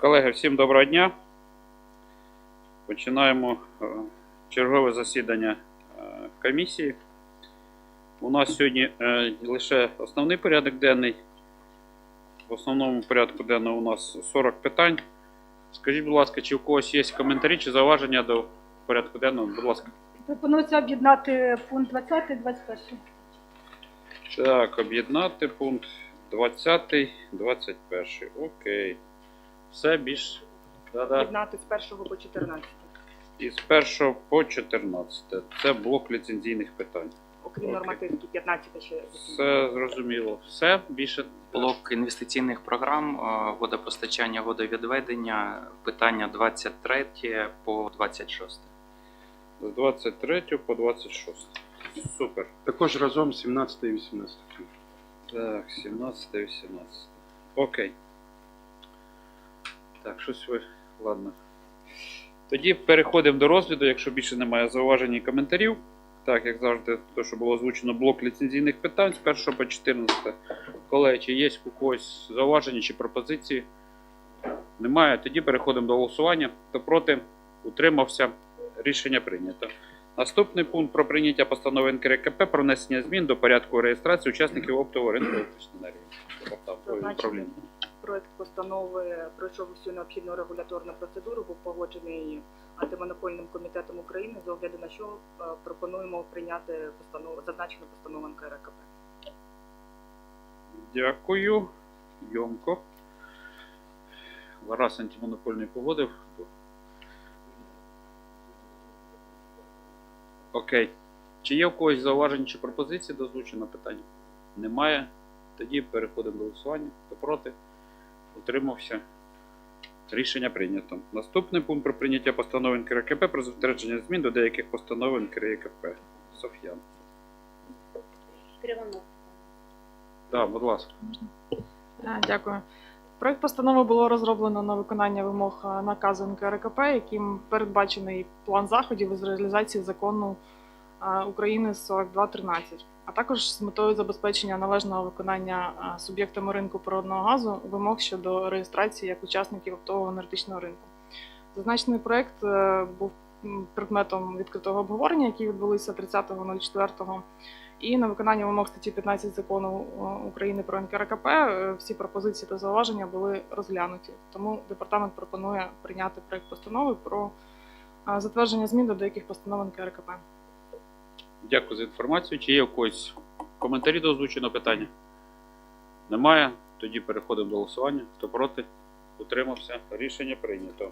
Колеги, всім доброго дня. Починаємо е, чергове засідання е, комісії. У нас сьогодні е, лише основний порядок денний. В основному порядку денному у нас 40 питань. Скажіть, будь ласка, чи у когось є коментарі чи зауваження до порядку денного? Будь ласка. Пропонується об'єднати пункт 20 і 21. Так, об'єднати пункт 20, 21. Окей. Все більш. Да-да. З 1 по 14, Із 1 по 14. Це блок ліцензійних питань. окрім Окей. нормативки 15 ще. Все зрозуміло. Все більше. Блок інвестиційних програм, е, водопостачання, водовідведення, питання 23 по 26. З 23 по 26. Супер. Також разом 17 і 18. Так, 17, 18. Окей. Так, щось ви. Ладно. Тоді переходимо до розгляду, якщо більше немає зауважень і коментарів. Так, як завжди, то, що було озвучено, блок ліцензійних питань з 1 по 14. Колеги, чи є у когось зауваження чи пропозиції? Немає. Тоді переходимо до голосування. Хто проти, утримався. Рішення прийнято. Наступний пункт про прийняття постанови НКРКП про внесення змін до порядку реєстрації учасників оптового ринку електричної Проект постанови пройшов всю необхідну регуляторну процедуру, був погоджений антимонопольним комітетом України, з огляду на що е, пропонуємо прийняти постанову, зазначену постанову НКРКП. Дякую. Йомко. Раз антимонопольний погодив. Окей. Чи є у когось зауважень чи пропозиції до озвученого питання? Немає. Тоді переходимо до голосування. Хто проти? Утримався. Рішення прийнято. Наступний пункт про прийняття постанови НКРКП про затвердження змін до деяких постанов НКРКП. Соф'ян. Кривонок. Так, будь ласка. Е, Дякую. Проект постанови було розроблено на виконання вимог е, наказу НКРКП, яким передбачений план заходів із реалізації закону України 4213, а також з метою забезпечення належного виконання суб'єктами ринку природного газу вимог щодо реєстрації як учасників оптового енергетичного ринку. Зазначений проект е, був предметом відкритого обговорення, які відбулися 30.04. І на виконання вимог статті 15 закону е, України про НКРКП е, всі пропозиції та зауваження були розглянуті. Тому департамент пропонує прийняти проект постанови про затвердження змін до деяких постанов НКРКП. Дякую за інформацію. Чи є у когось коментарі до озвученого питання? Немає. Тоді переходимо до голосування. Хто проти? Утримався. Рішення прийнято.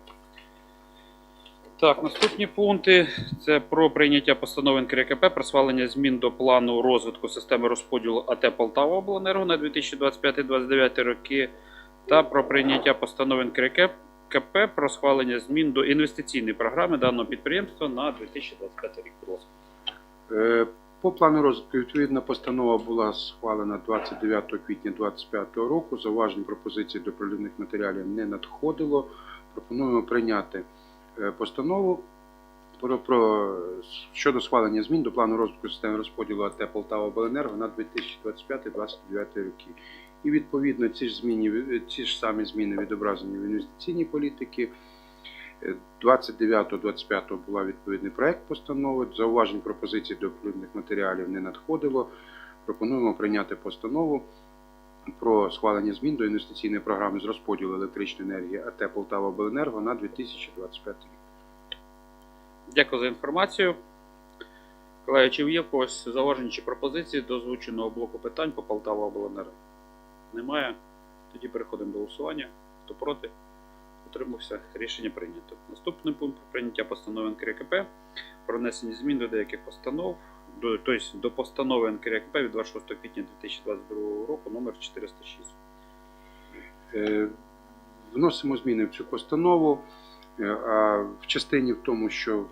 Так, наступні пункти це про прийняття постанови НКРКП про схвалення змін до плану розвитку системи розподілу АТ Полтава обленерго на 2025-2029 роки та про прийняття постанови НКРКП про схвалення змін до інвестиційної програми даного підприємства на 2025 рік. Е, По плану розвитку відповідна постанова була схвалена 29 квітня 2025 року. Зауважень пропозицій до прилюдних матеріалів не надходило. Пропонуємо прийняти е, постанову про, про щодо схвалення змін до плану розвитку системи розподілу АТ Полтава Обленерго на 2025-2029 роки. І відповідно ці ж зміни, ці ж самі зміни відображені в інвестиційній політики. 29-25 була відповідний проект постанови. Зауважень пропозицій до відповідних матеріалів не надходило. Пропонуємо прийняти постанову про схвалення змін до інвестиційної програми з розподілу електричної енергії АТ Полтава Обленерго на 2025 рік. Дякую за інформацію. Колеги, чи є у когось зауважень чи пропозиції до озвученого блоку питань по Полтава обленерго? Немає. Тоді переходимо до голосування. Хто проти? Утримався. Рішення прийнято. Наступний пункт прийняття постанови НКРКП про внесення змін до деяких постанов, до, тобто до постанови НКРКП від 26 квітня 2022 року номер 406. Е, Вносимо зміни в цю постанову, е, а в частині в тому, що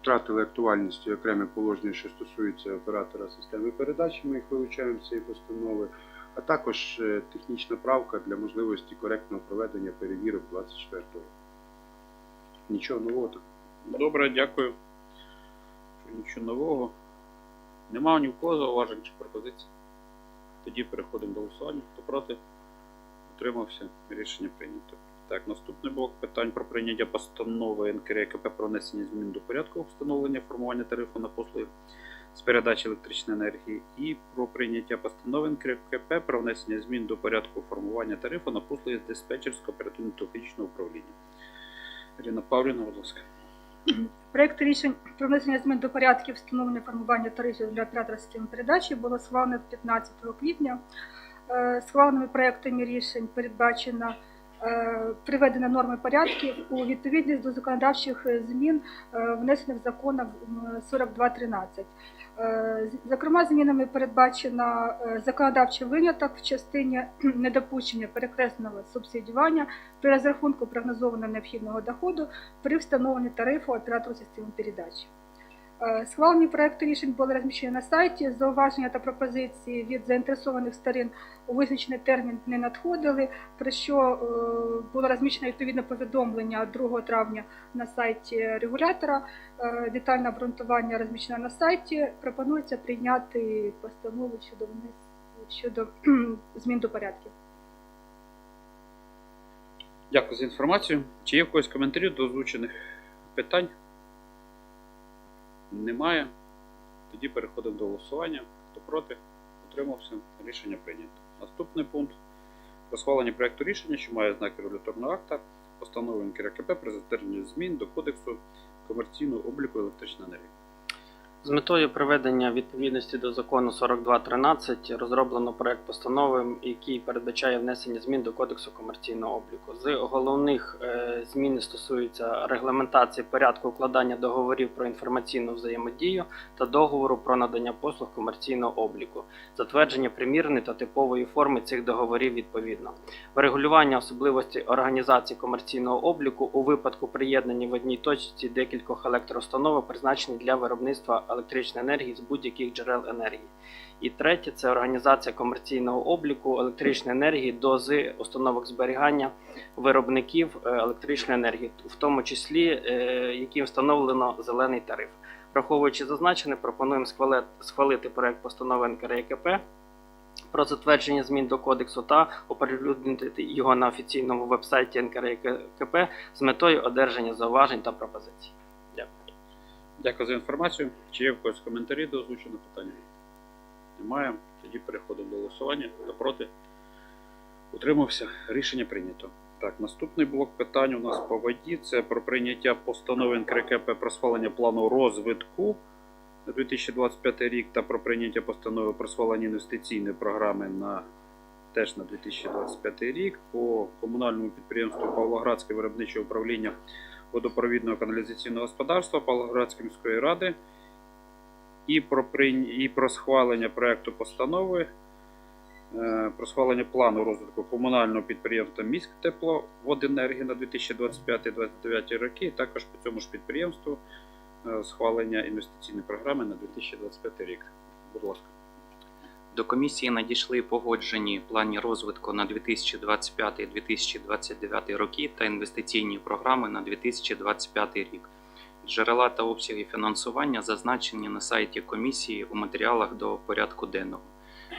втратили актуальність окремі положення, що стосуються оператора системи передачі, ми їх вилучаємо з цієї постанови, а також е, технічна правка для можливості коректного проведення перевірок 24 року. Нічого нового так. Добре, дякую. Нічого нового. Нема ні в кого зауважень чи пропозицій. Тоді переходимо до голосування. Хто проти? Утримався. Рішення прийнято. Так, наступний блок питань про прийняття постанови НКРКП про внесення змін до порядку встановлення формування тарифу на послуги з передачі електричної енергії і про прийняття постанови НКРКП про внесення змін до порядку формування тарифу на послуги з диспетчерського оперативно-технічного управління. Ірина Павлівна, будь ласка. Проект рішень про внесення змін до порядків встановлення формування тарифів для оператора передачі було схвалено 15 квітня. Е, Схваленими проектами рішень передбачено приведення норми порядків у відповідність до законодавчих е, змін, е, внесених законом м, 4213. Е, Зокрема, змінами передбачено е, законодавчий виняток в частині недопущення перекресного субсидіювання при розрахунку прогнозованого необхідного доходу при встановленні тарифу оператору системи передачі. Е, Схвалені проекти рішень були розміщені на сайті. Зауваження та пропозиції від заінтересованих сторін у визначений термін не надходили, про що е, було розміщено відповідне повідомлення 2 травня на сайті регулятора. Е, Детальне обґрунтування розміщено на сайті. Пропонується прийняти постанову щодо щодо змін до порядків. Дякую за інформацію. Чи є в когось коментарі до озвучених питань? Немає. Тоді переходимо до голосування. Хто проти? Утримався. Рішення прийнято. Наступний пункт. Розхвалення проєкту рішення, що має знаки регуляторного акта, постанови НКРКП про затвердження змін до Кодексу комерційного обліку електричної енергії. З метою приведення відповідності до закону 4213 розроблено проект постанови, який передбачає внесення змін до Кодексу комерційного обліку. З головних е, змін стосуються регламентації порядку укладання договорів про інформаційну взаємодію та договору про надання послуг комерційного обліку, затвердження примірної та типової форми цих договорів відповідно, врегулювання особливостей організації комерційного обліку у випадку приєднання в одній точці декількох електроустановок, призначених для виробництва електричної енергії з будь-яких джерел енергії. І третє це організація комерційного обліку електричної енергії до з установок зберігання виробників е, електричної енергії, в тому числі е, яким встановлено зелений тариф. Враховуючи зазначене, пропонуємо схвалити, проект постанови НКРЕКП про затвердження змін до кодексу та оприлюднити його на офіційному вебсайті НКРЕКП з метою одержання зауважень та пропозицій. Дякую. Дякую за інформацію. Чи є в когось коментарі до озвученого питання? Немає. Тоді переходимо до голосування. Хто проти? Утримався. Рішення прийнято. Так, наступний блок питань у нас по воді. Це про прийняття постанови НКРКП про схвалення плану розвитку на 2025 рік та про прийняття постанови про схвалення інвестиційної програми на теж на 2025 рік по комунальному підприємству Павлоградське виробниче управління водопровідного каналізаційного господарства Павлоградської міської ради і про, і про схвалення проекту постанови е, про схвалення плану розвитку комунального підприємства Міськтепловоденергії на 2025-2029 роки, і також по цьому ж підприємству е, схвалення інвестиційної програми на 2025 рік. Будь ласка. До комісії надійшли погоджені плані розвитку на 2025-2029 роки та інвестиційні програми на 2025 рік. Джерела та обсяги фінансування зазначені на сайті комісії у матеріалах до порядку денного.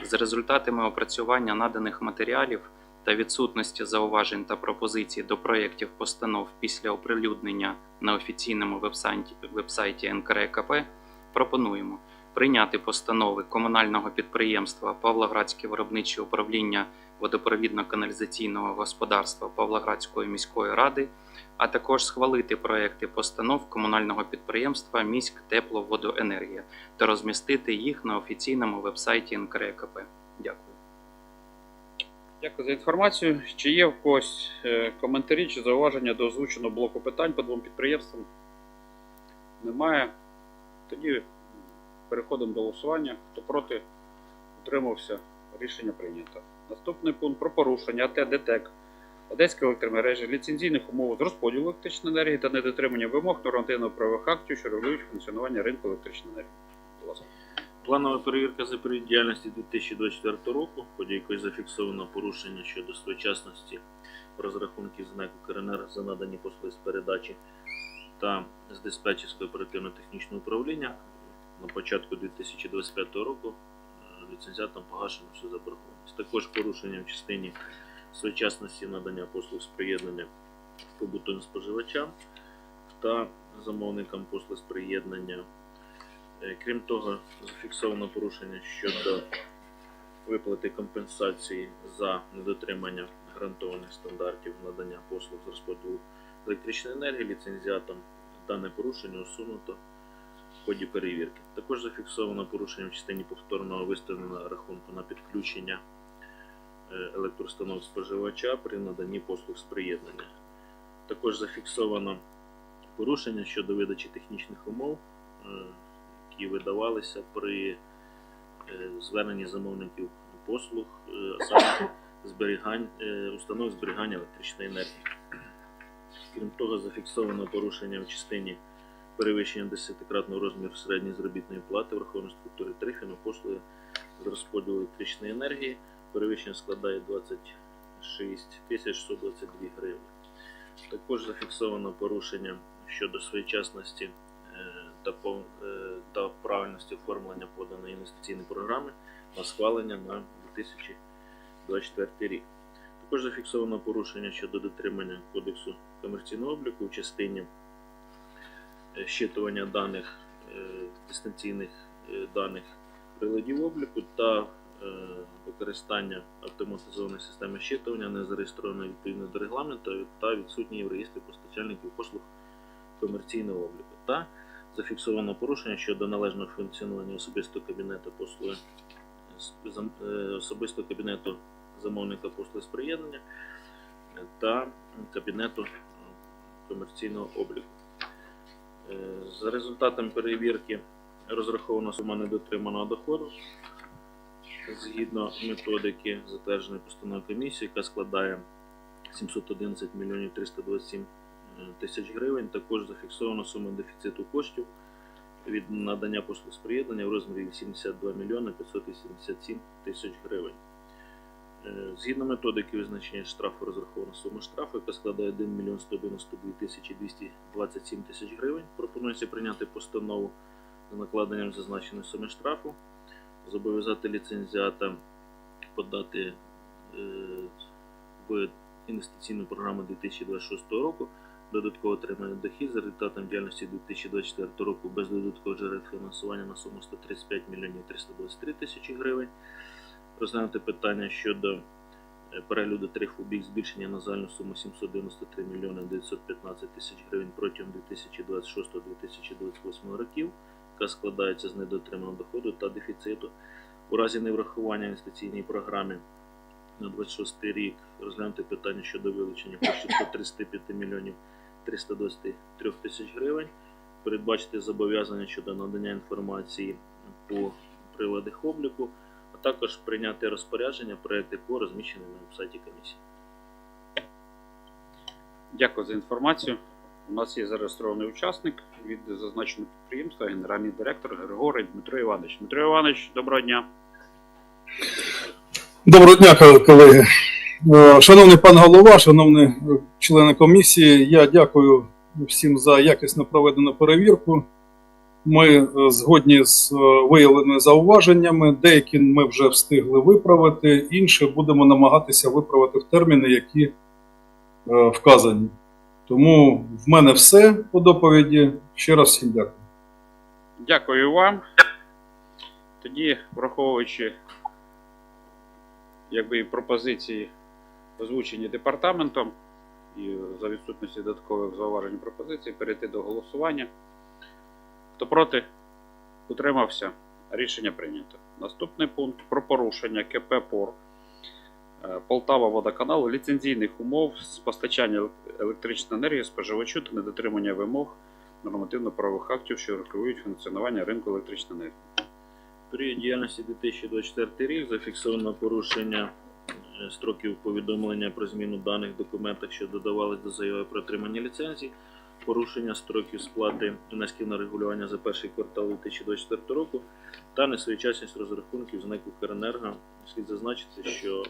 За результатами опрацювання наданих матеріалів та відсутності зауважень та пропозицій до проєктів постанов після оприлюднення на офіційному вебсайті НКРКП пропонуємо прийняти постанови комунального підприємства Павлоградське виробниче управління водопровідно-каналізаційного господарства Павлоградської міської ради, а також схвалити проекти постанов комунального підприємства Міськ Тепловодоенергія та розмістити їх на офіційному вебсайті НКРКП. Дякую. Дякую за інформацію. Чи є в когось е, коментарі чи зауваження до озвученого блоку питань по двом підприємствам? Немає. Тоді переходимо до голосування. Хто проти, утримався. Рішення прийнято. Наступний пункт про порушення АТ ДТЕК Одеської електромережі ліцензійних умов з розподілу електричної енергії та недотримання вимог нормативно-правових актів, що регулюють функціонування ринку електричної енергії. Планова перевірка за період діяльності 2024 року, в ході якої зафіксовано порушення щодо своєчасності розрахунків знаку КРНР за надані послуги з передачі та з диспетчерського оперативно-технічного управління. На початку 2025 року е, ліцензіатам погашено всю заборгованість. Також порушення в частині своєчасності надання послуг з приєднання побутовим споживачам та замовникам послуг з приєднання. Е, Крім того, зафіксовано порушення щодо виплати компенсації за недотримання гарантованих стандартів надання послуг з розподілу електричної енергії ліцензіатам. Дане порушення усунуто ході перевірки. Також зафіксовано порушення в частині повторного виставлення рахунку на підключення е, електроустанов споживача при наданні послуг з приєднання. Також зафіксовано порушення щодо видачі технічних умов, е, які видавалися при е, зверненні замовників послуг, а саме зберігань, установ зберігання електричної енергії. Крім того, зафіксовано порушення в частині перевищення 10-кратного розміру середньої заробітної плати враховано структури тарифів на послуги з розподілу електричної енергії. Перевищення складає 26 тисяч 122 гривні. Також зафіксовано порушення щодо своєчасності е, е, та правильності оформлення поданої інвестиційної програми на схвалення на 2024 рік. Також зафіксовано порушення щодо дотримання Кодексу комерційного обліку в частині щитування даних е, дистанційних е, даних приладів обліку та е, використання автоматизованої системи щитування, не зареєстрованої відповідно до регламенту та відсутньої в реєстрі постачальників послуг комерційного обліку. Та зафіксовано порушення щодо належного функціонування особистого кабінету послуги особистого кабінету замовника послуг з приєднання е, та кабінету комерційного обліку. Е, За результатами перевірки розрахована сума недотриманого доходу згідно методики, затвердженої постановою комісії, яка складає 711 мільйонів 327 тисяч гривень. Також зафіксована сума дефіциту коштів від надання послуг з приєднання в розмірі 82 мільйони 587 тисяч гривень. Е, Згідно методики визначення штрафу розрахована сума штрафу, яка складає 1 мільйон 192 тисячі 227 тисяч гривень. Пропонується прийняти постанову з накладенням зазначеної суми штрафу, зобов'язати ліцензіата подати е, в інвестиційну програму 2026 року додатково отриманий дохід за результатом діяльності 2024 року без додаткового джерел фінансування на суму 135 мільйонів 323 тисячі гривень. Розглянути питання щодо е, перегляду тарифу бік збільшення на загальну суму 793 мільйони 915 тисяч гривень протягом 2026-2028 років, яка складається з недоотриманого доходу та дефіциту. У разі неврахування інвестиційній програмі на 26 рік розглянути питання щодо вилучення коштів 135 мільйонів 323 тисяч гривень, передбачити зобов'язання щодо надання інформації по приладах обліку, також прийняти розпорядження, проекти по розміщені на сайті комісії. Дякую за інформацію. У нас є зареєстрований учасник від зазначеного підприємства, генеральний директор Григорий Дмитро Іванович. Дмитро Іванович, доброго дня. Доброго дня, колеги. Е, Шановний пан голова, шановні члени комісії, я дякую всім за якісно проведену перевірку. Ми е, згодні з е, виявленими зауваженнями. Деякі ми вже встигли виправити, інші будемо намагатися виправити в терміни, які е, вказані. Тому в мене все по доповіді. Ще раз всім дякую. Дякую вам. Тоді, враховуючи якби пропозиції, озвучені департаментом, і за відсутності додаткових зауважень пропозицій, перейти до голосування. Хто проти? Утримався. Рішення прийнято. Наступний пункт про порушення КП ПОР е, Полтава водоканалу ліцензійних умов з постачання електричної енергії споживачу та недотримання вимог нормативно-правових актів, що регулюють функціонування ринку електричної енергії. В період діяльності 2024 рік зафіксовано порушення е, строків повідомлення про зміну даних в документах, що додавались до заяви про отримання ліцензій, порушення строків сплати внесків на регулювання за перший квартал 2024 року та несвоєчасність розрахунків з НЕК «Укренерго». Слід зазначити, що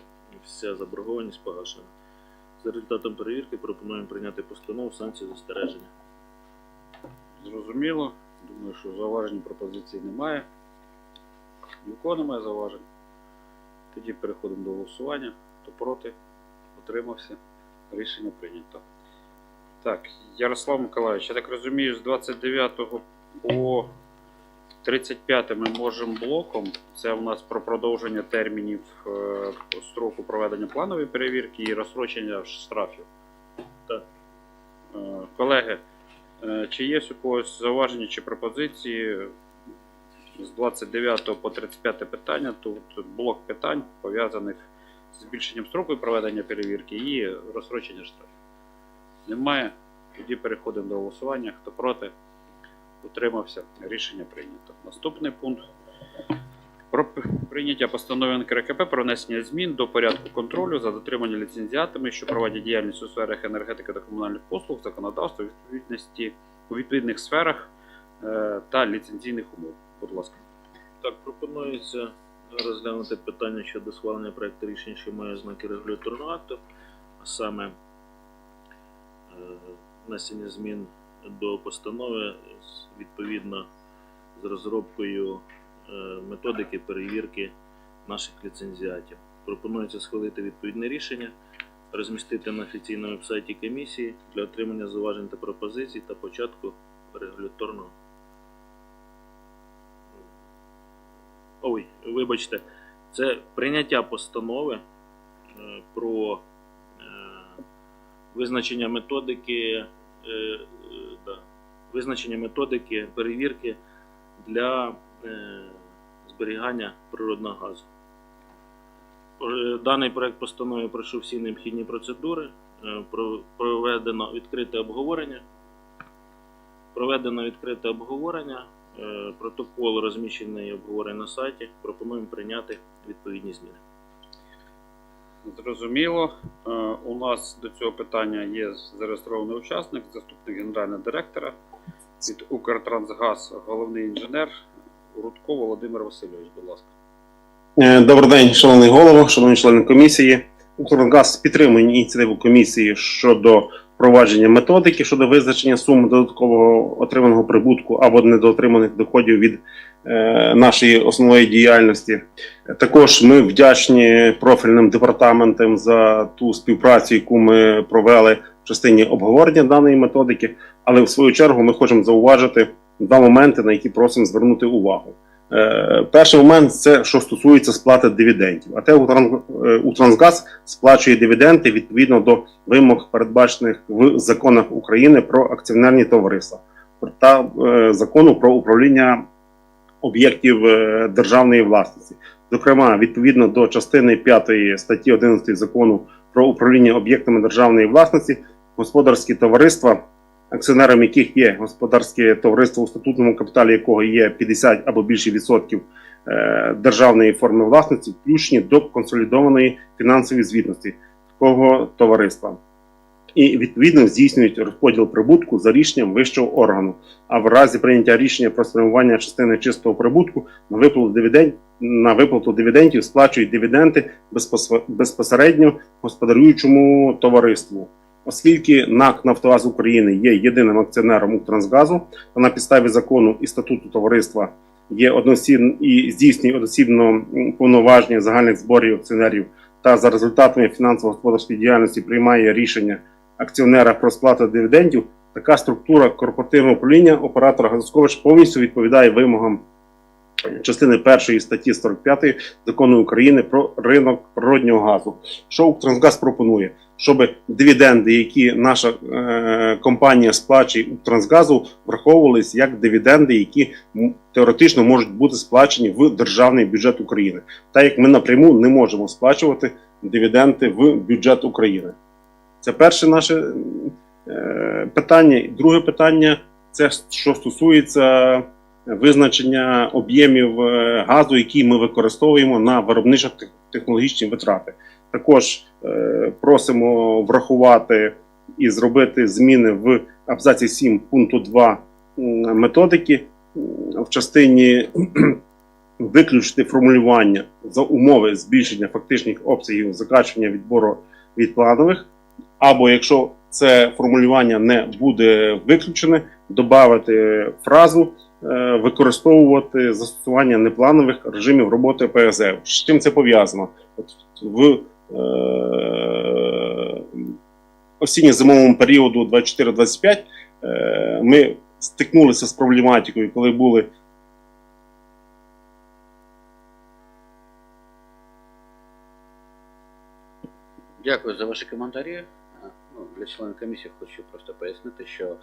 вся заборгованість погашена. За результатом перевірки пропонуємо прийняти постанову санкції застереження. Зрозуміло. Думаю, що зауважень пропозицій немає. Ні немає зауважень. Тоді переходимо до голосування. Хто проти? Утримався. Рішення прийнято. Так, Ярослав Миколаївич, я так розумію, з 29 по 35 ми можемо блоком. Це у нас про продовження термінів е, строку проведення планової перевірки і розстрочення штрафів. Так. Е, колеги, е, чи є у когось зауваження чи пропозиції з 29 по 35 питання? Тут блок питань пов'язаних з збільшенням строку проведення перевірки і розстрочення штрафів. Немає. Тоді переходимо до голосування. Хто проти? Утримався. Рішення прийнято. Наступний пункт. Про прийняття постанови НКРКП про внесення змін до порядку контролю за дотримання ліцензіатами, що проводять діяльність у сферах енергетики та комунальних послуг, законодавства відповідності у відповідних сферах е, та ліцензійних умов. Будь ласка. Так, пропонується розглянути питання щодо схвалення проекту рішення, що має знаки регуляторного акту, а саме внесення змін до постанови відповідно з розробкою е, методики перевірки наших ліцензіатів. Пропонується схвалити відповідне рішення, розмістити на офіційному сайті комісії для отримання зауважень та пропозицій та початку регуляторного Ой, вибачте, це прийняття постанови е, про е, визначення методики, е, е, да, визначення методики перевірки для е, зберігання природного газу. Даний проект постанови пройшов всі необхідні процедури. Проведено відкрите обговорення. Проведено відкрите обговорення. Протокол розміщений і обговорений на сайті. Пропонуємо прийняти відповідні зміни. Зрозуміло. Е, У нас до цього питання є зареєстрований учасник, заступник генерального директора від Укртрансгаз, головний інженер Рудко Володимир Васильович. Будь ласка. Е, Добрий день, шановний голово, шановні члени комісії. Укргаз підтримує ініціативу комісії щодо впровадження методики щодо визначення суми додаткового отриманого прибутку або недоотриманих доходів від нашої основної діяльності. Також ми вдячні профільним департаментам за ту співпрацю, яку ми провели в частині обговорення даної методики. Але в свою чергу ми хочемо зауважити два моменти, на які просимо звернути увагу. Е, Перший момент це що стосується сплати дивідендів. «Утран- е, «Утрансгаз» сплачує дивіденди відповідно до вимог, передбачених в законах України про акціонерні товариства та е, закону про управління об'єктів е, державної власності. Зокрема, відповідно до частини 5 статті 11 закону про управління об'єктами державної власності, господарські товариства акціонером яких є господарське товариство, у статутному капіталі якого є 50 або більше відсотків е, державної форми власності, включені до консолідованої фінансової звітності такого товариства. І відповідно здійснюють розподіл прибутку за рішенням вищого органу. А в разі прийняття рішення про спрямування частини чистого прибутку на виплату дивідend, на виплату дивідендів сплачують дивіденди безпосередньо- господарюючому товариству. Оскільки НАК Нафтогаз України є єдиним акціонером Укртрансгазу, та на підставі закону і статуту товариства є одноосібно і здійснює одноосібно м, повноваження загальних зборів акціонерів та за результатами фінансово-господарської діяльності приймає рішення акціонера про сплату дивідендів, така структура корпоративного управління оператора газосховищ повністю відповідає вимогам частини першої статті 45 закону України про ринок природнього газу. Що Укртрансгаз пропонує? Щоб дивіденди, які наша е, компанія сплачує Укртрансгазу, враховувались як дивіденди, які теоретично можуть бути сплачені в державний бюджет України, так як ми напряму не можемо сплачувати дивіденди в бюджет України. Це перше наше е, питання. Друге питання це що стосується визначення об'ємів е, газу, які ми використовуємо на виробничо-технологічні витрати. Також е, просимо врахувати і зробити зміни в абзаці 7 пункту 2 методики в частині виключити формулювання за умови збільшення фактичних обсягів закачування відбору від планових, або якщо це формулювання не буде виключене, додати фразу е, використовувати застосування непланових режимів роботи ПСЗ. З чим це пов'язано? В е, осінньо-зимовому періоду 24-25 е, ми стикнулися з проблематикою, коли були Дякую за ваші коментарі. Е, Ну, для членів комісії хочу просто пояснити, що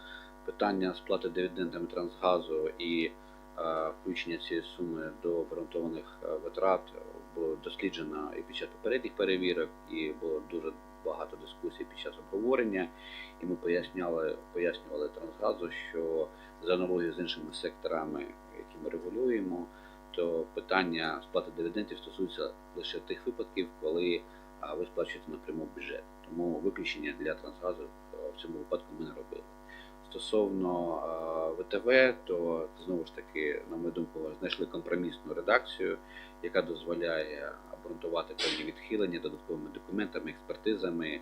питання сплати дивідендами Трансгазу і е, включення цієї суми до гарантованих е, витрат було досліджено і під час попередніх перевірок, і було дуже багато дискусій під час обговорення. І ми поясняли, пояснювали Трансгазу, що за аналогією з іншими секторами, які ми регулюємо, то питання сплати дивідендів стосується лише тих випадків, коли ви сплачуєте напряму бюджет. Тому виключення для Трансгазу е, в цьому випадку ми не робили. Стосовно е, ВТВ, то знову ж таки, на мою думку, знайшли компромісну редакцію, яка дозволяє обґрунтувати певні відхилення додатковими документами, експертизами,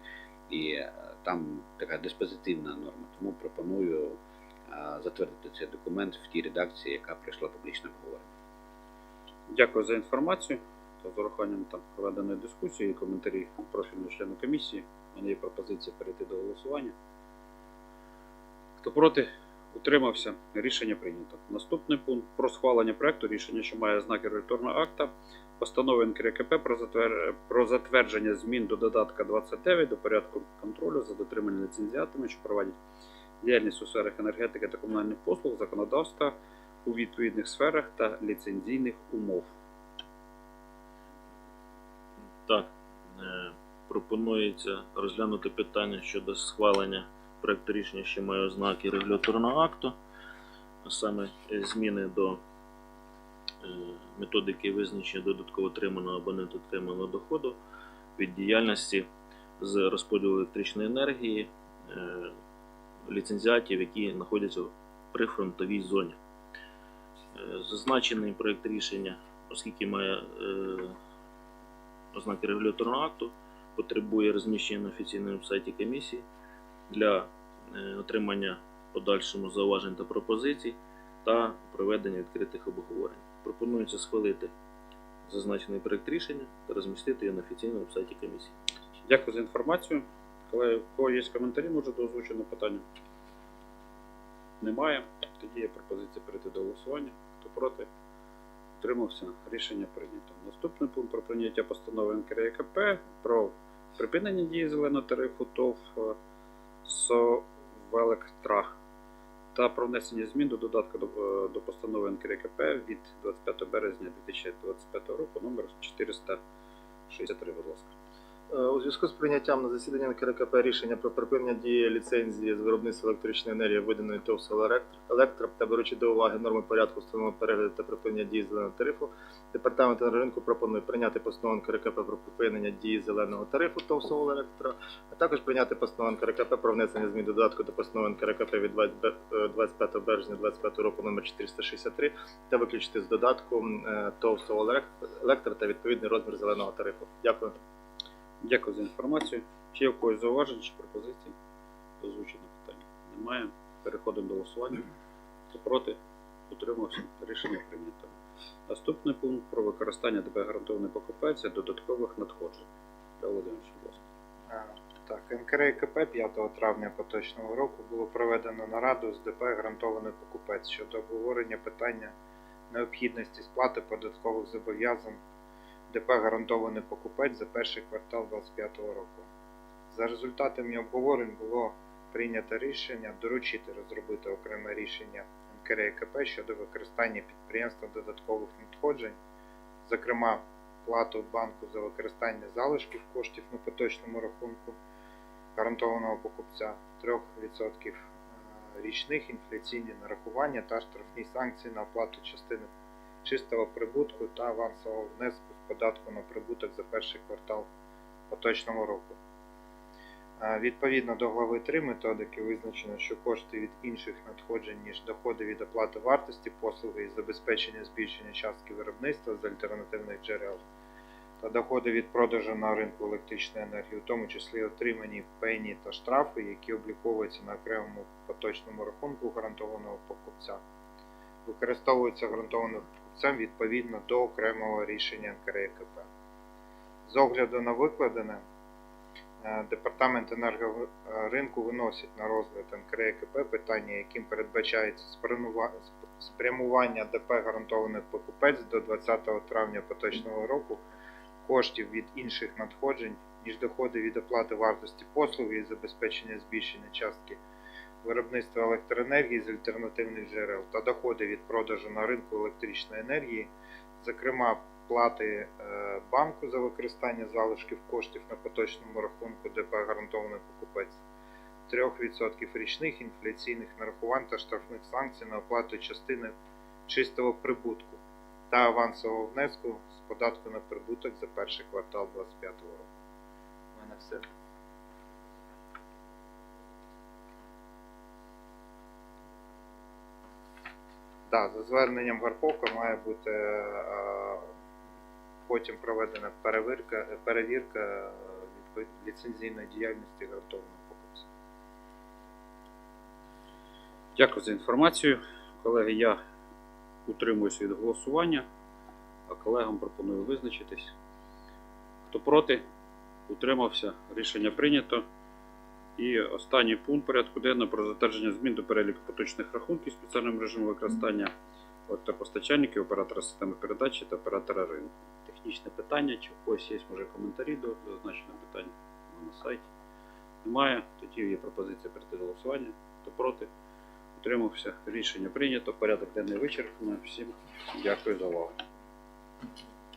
і е, там така диспозитивна норма. Тому пропоную затвердити цей документ в тій редакції, яка прийшла публічне обговорення. Дякую за інформацію з урахуванням там проведеної дискусії і коментарі профільного члена комісії. У мене є пропозиція перейти до голосування. Хто проти, утримався. Рішення прийнято. Наступний пункт про схвалення проекту рішення, що має знаки регуляторного акта, постанови НКРКП про затвердження змін до додатка 29 до порядку контролю за дотриманням ліцензіатами, що проводять діяльність у сферах енергетики та комунальних послуг, законодавства у відповідних сферах та ліцензійних умов. Так, е, пропонується розглянути питання щодо схвалення проекту рішення, що має ознаки регуляторного акту, а саме е, зміни до е, методики визначення додатково отриманого або недотриманого доходу від діяльності з розподілу електричної енергії ліцензіатів, які знаходяться в прифронтовій зоні. Зазначений проект рішення, оскільки має ознаки регуляторного акту, потребує розміщення на офіційному сайті комісії для е, отримання подальшому зауважень та пропозицій та проведення відкритих обговорень. Пропонується схвалити зазначений проект рішення та розмістити його на офіційному сайті комісії. Дякую за інформацію. Колеги, у кого є коментарі, може до озвученого питання? Немає. Тоді є пропозиція перейти до голосування. Хто проти? Утримався. Рішення прийнято. Наступний пункт про прийняття постанови НКРЕКП про припинення дії зеленого тарифу ТОВ е, «Совелектра» та про внесення змін до додатку до, е, до постанови НКРЕКП від 25 березня 2025 року номер 463, будь ласка. Е, У зв'язку з прийняттям на засіданні НКРКП рішення про припинення дії ліцензії з виробництва електричної енергії, виданої ТОВ «Електро» та беручи до уваги норми порядку встановлення перегляду та припинення дії зеленого тарифу, департамент енергоринку пропонує прийняти постанову НКРКП про припинення дії зеленого тарифу ТОВ «Електро», а також прийняти постанову НКРКП про внесення змін додатку до постанови НКРКП від 20 бе- е, 25 березня 2025 року номер 463 та виключити з додатку е, ТОВ «Електро» та відповідний розмір зеленого тарифу. Дякую. Дякую за інформацію. Чи є у когось зауважень чи пропозицій? до питання. Немає. Переходимо до голосування. Хто проти? Утримався. Рішення прийнято. Наступний пункт про використання ДБ гарантованої покупець додаткових надходжень. Для Володимирович, будь ласка. Так, НКРКП 5 травня поточного року було проведено нараду з ДП гарантований покупець щодо обговорення питання необхідності сплати податкових зобов'язань ДП гарантований покупець за перший квартал 2025 року. За результатами обговорень було прийнято рішення доручити розробити окреме рішення НКРКП щодо використання підприємства додаткових надходжень, зокрема плату банку за використання залишків коштів на поточному рахунку гарантованого покупця 3% е, річних інфляційні нарахування та штрафні санкції на оплату частини чистого прибутку та авансового внеску податку на прибуток за перший квартал поточного року. Відповідно до глави 3 методики визначено, що кошти від інших надходжень, ніж доходи від оплати вартості послуги і забезпечення збільшення частки виробництва з альтернативних джерел та доходи від продажу на ринку електричної енергії, у тому числі отримані пені та штрафи, які обліковуються на окремому поточному рахунку гарантованого покупця, використовуються гарантованим покупцем відповідно до окремого рішення НКРЕКП. З огляду на викладене, Е, Департамент енергоринку виносить на розгляд НКРЕКП питання, яким передбачається спрямування ДП гарантованих покупець до 20 травня поточного року коштів від інших надходжень, ніж доходи від оплати вартості послуги і забезпечення збільшення частки виробництва електроенергії з альтернативних джерел та доходи від продажу на ринку електричної енергії, зокрема плати е, банку за використання залишків коштів на поточному рахунку ДП гарантований покупець, 3% річних інфляційних нарахувань та штрафних санкцій на оплату частини чистого прибутку та авансового внеску з податку на прибуток за перший квартал 2025 року. У мене все. Так, за зверненням Гарповка має бути е, потім проведена перевірка, перевірка е, ліцензійної діяльності гарантованого покупця. Дякую за інформацію. Колеги, я утримуюсь від голосування, а колегам пропоную визначитись. Хто проти, утримався. Рішення прийнято. І останній пункт порядку денного про затвердження змін до переліку поточних рахунків спеціальному режиму використання електропостачальників, оператора системи передачі та оператора ринку. Технічне питання, чи в когось є може коментарі до зазначеного питання на сайті. Немає. Тоді є пропозиція перейти до голосування. Хто проти? Утримався. Рішення прийнято. Порядок денний вичерпано. Всім дякую за увагу.